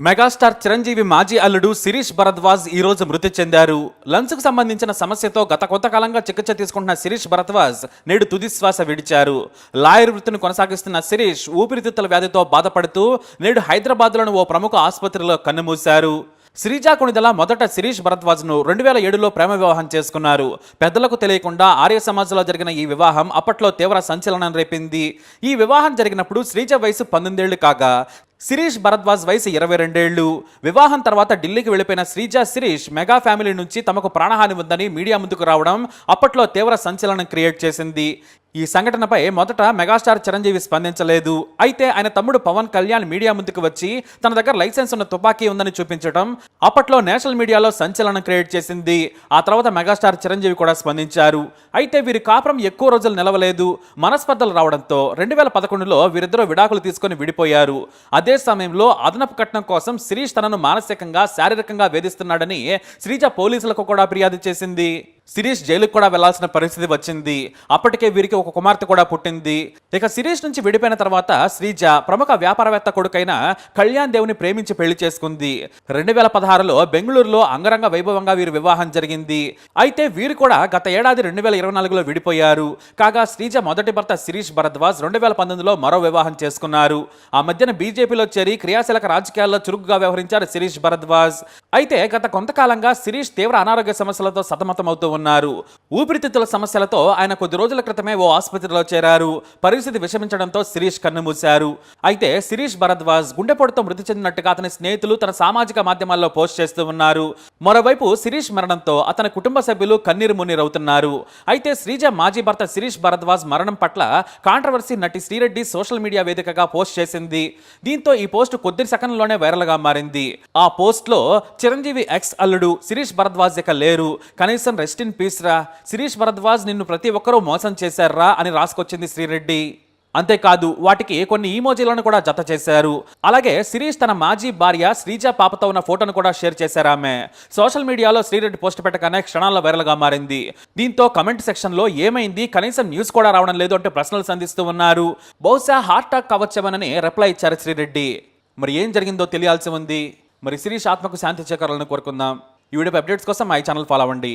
Megastar Chiranjeevi మాజీ అల్లుడు శిరీష్ భరద్వాజ్ ఈ రోజు మృతి చెందారు. లంగ్స్కు సంబంధించిన సమస్యతో గత కొంతకాలంగా చికిత్స తీసుకుంటున్న శిరీష్ భరద్వాజ్ నేడు తుది శ్వాస విడిచారు. లాయర్ వృత్తిని కొనసాగిస్తున్న శిరీష్ ఊపిరితిత్తుల వ్యాధితో బాధపడుతూ నేడు హైదరాబాద్లోని ఓ ప్రముఖ ఆసుపత్రిలో కన్నుమూశారు. శ్రీజా కొణిదల మొదట శిరీష్ భరద్వాజ్ను రెండు వేల ఏడులో ప్రేమ వివాహం చేసుకున్నారు. పెద్దలకు తెలియకుండా ఆర్య సమాజంలో జరిగిన ఈ వివాహం అప్పట్లో తీవ్ర సంచలనం రేపింది. ఈ వివాహం జరిగినప్పుడు శ్రీజ వయసు పంతొమ్మిదేళ్ళు కాగా శిరీష్ భరద్వాజ్ వయసు ఇరవై రెండేళ్ళు వివాహం తర్వాత ఢిల్లీకి వెళ్ళిపోయిన శ్రీజ శిరీష్ మెగా ఫ్యామిలీ నుంచి తమకు ప్రాణహాని ఉందని మీడియా ముందుకు రావడం అప్పట్లో తీవ్ర సంచలనం క్రియేట్ చేసింది. ఈ సంఘటనపై మొదట మెగాస్టార్ చిరంజీవి స్పందించలేదు. అయితే ఆయన తమ్ముడు పవన్ కళ్యాణ్ మీడియా ముందుకు వచ్చి తన దగ్గర లైసెన్స్ ఉన్న తుపాకీ ఉందని చూపించడం అప్పట్లో నేషనల్ మీడియాలో సంచలనం క్రియేట్ చేసింది. ఆ తర్వాత మెగాస్టార్ చిరంజీవి కూడా స్పందించారు. అయితే వీరి కాపురం ఎక్కువ రోజులు నిలవలేదు. మనస్పర్ధలు రావడంతో రెండు వేల పదకొండులో వీరిద్దరూ విడాకులు తీసుకొని విడిపోయారు. అదే సమయంలో అదనపు కట్నం కోసం శిరీష్ తనను మానసికంగా శారీరకంగా వేధిస్తున్నాడని శ్రీజ పోలీసులకు కూడా ఫిర్యాదు చేసింది. శిరీష్ జైలుకు కూడా వెళ్ళాల్సిన పరిస్థితి వచ్చింది. అప్పటికే వీరికి ఒక కుమార్తె కూడా పుట్టింది. ఇక శిరీష్ నుంచి విడిపోయిన తర్వాత శ్రీజ ప్రముఖ వ్యాపారవేత్త కొడుకైన కళ్యాణ్ దేవుని ప్రేమించి పెళ్ళి చేసుకుంది. రెండు వేల పదహారులో బెంగళూరులో అంగరంగ వైభవంగా వీరి వివాహం జరిగింది. అయితే వీరు కూడా గత ఏడాది రెండు వేల ఇరవై నాలుగులో విడిపోయారు. కాగా శ్రీజ మొదటి భర్త శిరీష్ భరద్వాజ్ రెండు వేల పంతొమ్మిదిలో మరో వివాహం చేసుకున్నారు. ఆ మధ్యన బీజేపీలో చేరి క్రియాశీలక రాజకీయాల్లో చురుకుగా వ్యవహరించారు శిరీష్ భరద్వాజ్. అయితే గత కొంతకాలంగా శిరీష్ తీవ్ర అనారోగ్య సమస్యలతో సతమతమవుతూ ఉన్నారు. ఊపిరితిత్తుల సమస్యలతో ఆయన కొద్ది రోజుల క్రితమే ఓ ఆసుపత్రిలో చేరారు. పరిస్థితి విషమించడంతో శిరీష్ కన్నుమూశారు. అయితే శిరీష్ భరద్వాజ్ గుండెపోటుతో మృతి చెందినట్టుగా అతని స్నేహితులు తన సామాజిక మాధ్యమాల్లో పోస్ట్ చేస్తూ ఉన్నారు. మరోవైపు శిరీష్ మరణంతో అతని కుటుంబ సభ్యులు కన్నీరు మున్నీరవుతున్నారు. అయితే శ్రీజ మాజీ భర్త శిరీష్ భరద్వాజ్ మరణం పట్ల కాంట్రవర్సీ నటి శ్రీరెడ్డి సోషల్ మీడియా వేదికగా పోస్ట్ చేసింది. దీంతో ఈ పోస్ట్ కొద్ది సెకండ్లోనే వైరల్గా మారింది. ఆ పోస్ట్లో చిరంజీవి ఎక్స్ అల్లుడు శిరీష్ భరద్వాజ్ ఇక లేరు. కనీసం రెస్ట్ ఇన్ పీస్ రా శిరీష్ భరద్వాజ్ నిన్ను ప్రతి ఒక్కరూ మోసం చేశారా అని రాసుకొచ్చింది శ్రీరెడ్డి. అంతేకాదు వాటికి కొన్ని ఈమోజీలను కూడా జత చేశారు. అలాగే శిరీష్ తన మాజీ భార్య శ్రీజ పాపతో ఉన్న ఫోటోను కూడా షేర్ చేశారు ఆమె. సోషల్ మీడియాలో శ్రీరెడ్డి పోస్ట్ పెట్టగానే క్షణాల్లో వైరల్గా మారింది. దీంతో కమెంట్ సెక్షన్లో ఏమైంది కనీసం న్యూస్ కూడా రావడం లేదు అంటే ప్రశ్నలు సంధిస్తూ ఉన్నారు. బహుశా హార్ట్ అటాక్ కావచ్చేమోనని రిప్లై ఇచ్చారు శ్రీరెడ్డి. మరి ఏం జరిగిందో తెలియాల్సి ఉంది. మరి శిరీష్ ఆత్మకు శాంతి చేకరాలను కోరుకుందాం. ఈ వీడియో అప్డేట్స్ కోసం మా ఛానల్ ఫాలో అవ్వండి.